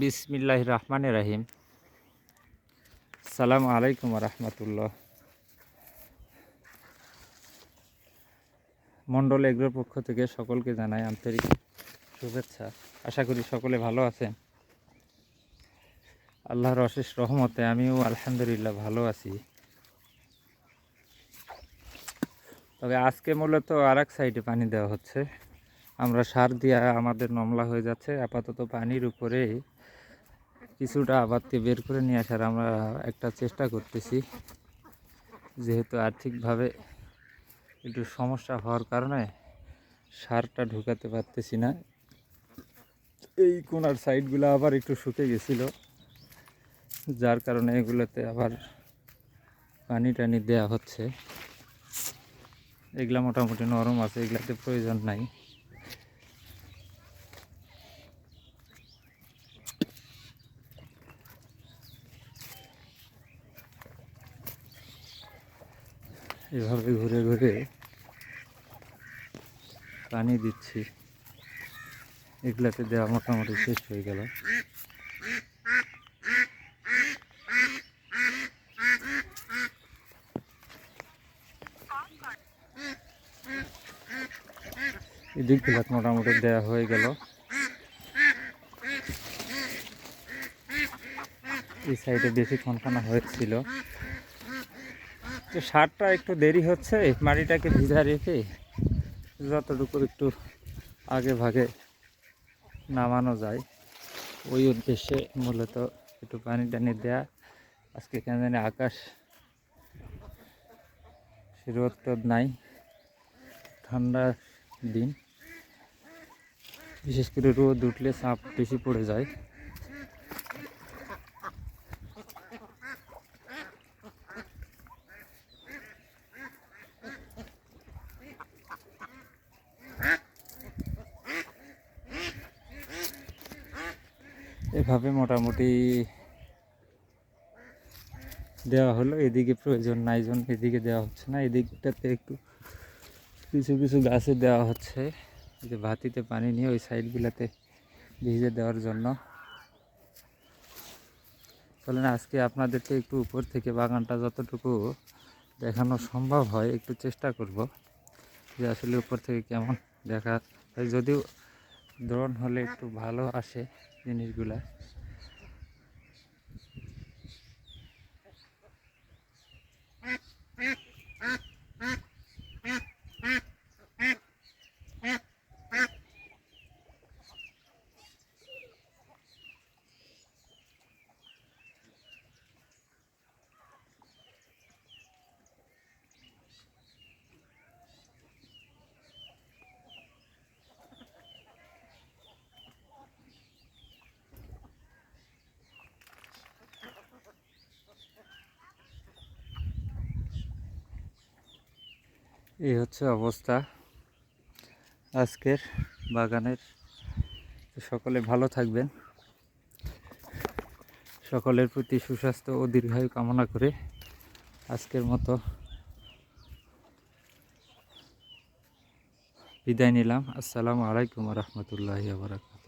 বিসমিল্লাহ রহমান রাহিম সালাম আলাইকুম রহমতুল্লাহ। মণ্ডল এগ্রোর পক্ষ থেকে সকলকে জানাই আন্তরিক শুভেচ্ছা। আশা করি সকলে ভালো আছেন। আল্লাহর অশেষ রহমতে আমিও আলহামদুলিল্লাহ ভালো আছি। তবে আজকে মূলত আর এক সাইডে পানি দেওয়া হচ্ছে। আমরা সার দিয়া আমাদের নমলা হয়ে যাচ্ছে। আপাতত পানির উপরে কিছুটা আবাদকে বের করে নিয়ে আসার আমরা একটা চেষ্টা করতেছি। যেহেতু আর্থিকভাবে একটু সমস্যা হওয়ার কারণে সারটা ঢুকাতে পারতেছি না। এই কোনার সাইডগুলো আবার একটু শুকে গেছিল, যার কারণে এগুলোতে আবার পানি টানি দেওয়া হচ্ছে। এগুলা মোটামুটি নরম আছে, এগুলাতে প্রয়োজন নাই। এভাবে ঘুরে ঘুরে পানি দিচ্ছি। এগুলাতে দেওয়া মোটামুটি শেষ হয়ে গেল। এদিকগুলো মোটামুটি দেওয়া হয়ে গেল। এই সাইডে বেশি খনখানা হয়েছিল। তো সারটা একটু দেরি হচ্ছে মাটিটাকে ভিজা রেখে যতটুকু একটু আগে ভাগে নামানো যায়, ওই উদ্দেশ্যে মূলত একটু পানি টানি দেয়া। আজকে কেন জানি আকাশ টোদ নাই, ঠান্ডা দিন। বিশেষ করে রোদ উঠলে সাপ বেশি পড়ে যায়। এভাবে মোটামুটি দেওয়া হলো। এদিকে প্রয়োজন নাই জন্য এদিকে দেওয়া হচ্ছে না। এদিকটাতে একটু কিছু কিছু গাছে দেওয়া হচ্ছে। যে ভাতিতে পানি নিয়ে ওই সাইডগুলোতে ভিজে দেওয়ার জন্য। চলেন, আজকে আপনাদেরকে একটু উপর থেকে বাগানটা যতটুকু দেখানো সম্ভব হয়, একটু চেষ্টা করব যে আসলে উপর থেকে কেমন দেখা যদিও দ্রোণ হলে একটু ভালো আসে জিনিসগুলা। এই হচ্ছে অবস্থা। আজকের বাগানের। সকলে ভালো থাকবেন। সকলের প্রতি সুস্বাস্থ্য ও দীর্ঘায়ু কামনা করে আজকের মতো বিদায় নিলাম। আসসালামু আলাইকুম রহমতুল্লাহ বারাকাত